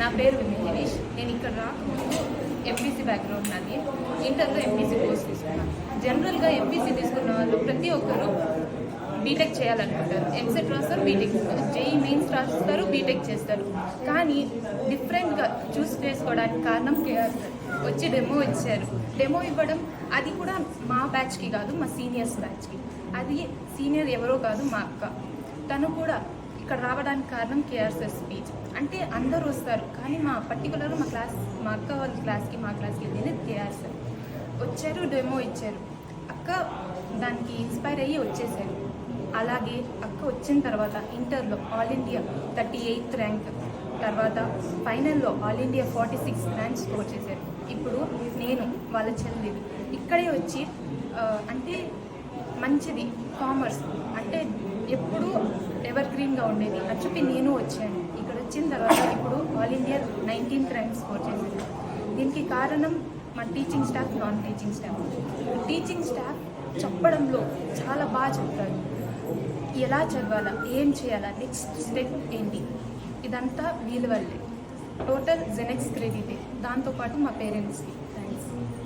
నా పేరు విమేష్ నేను ఇక్కడ రాకముందు ఎంపీసీ బ్యాక్గ్రౌండ్ నాది. ఇంటర్లో ఎంపీసీ కోర్స్ తీసుకున్నాను. జనరల్గా ఎంపీసీ తీసుకున్న వాళ్ళు ప్రతి ఒక్కరు బీటెక్ చేయాలనుకుంటారు. ఎంసెట్ రాస్తారు బీటెక్ జేఈ మెయిన్స్ రాస్తారు బీటెక్ చేస్తారు. కానీ డిఫరెంట్గా చూస్ చేసుకోవడానికి కారణం వచ్చి డెమో ఇచ్చారు. డెమో ఇవ్వడం అది కూడా మా బ్యాచ్కి కాదు మా సీనియర్స్ బ్యాచ్కి అది సీనియర్ ఎవరో కాదు మా అక్క. తను కూడా ఇక్కడ రావడానికి కారణం కేఆర్ఎస్ స్పీచ్ అంటే అందరూ వస్తారు కానీ మా పర్టికులర్ మా క్లాస్ మా అక్క వాళ్ళ క్లాస్కి మా క్లాస్కి వెళ్ళేది కేఆర్ సార్ వచ్చారు డెమో ఇచ్చారు. అక్క దానికి ఇన్స్పైర్ అయ్యి వచ్చేసారు. అలాగే అక్క వచ్చిన తర్వాత ఇంటర్లో all India thirty eighth rank తర్వాత ఫైనల్లో all India forty six rank score చేశారు. ఇప్పుడు నేను వాళ్ళ చెల్లి ఇక్కడే వచ్చి అంటే మంచిది కామర్స్ అంటే ఎప్పుడు ఎవర్ గ్రీన్గా ఉండేది. అది చెప్పి నేను వచ్చాను. ఇక్కడ వచ్చిన తర్వాత ఇప్పుడు all India nineteen rank score చేసింది దీనికి కారణం మా teaching staff non teaching staff teaching staff చెప్పడంలో చాలా బాగా చెప్తారు. ఎలా చదవాలా? ఏం చేయాలా? నెక్స్ట్ స్టెప్ ఏంటి? ఇదంతా వీళ్ళ వల్లే. టోటల్ జెనెక్స్ క్రెడిటే దాంతోపాటు మా పేరెంట్స్కి థ్యాంక్స్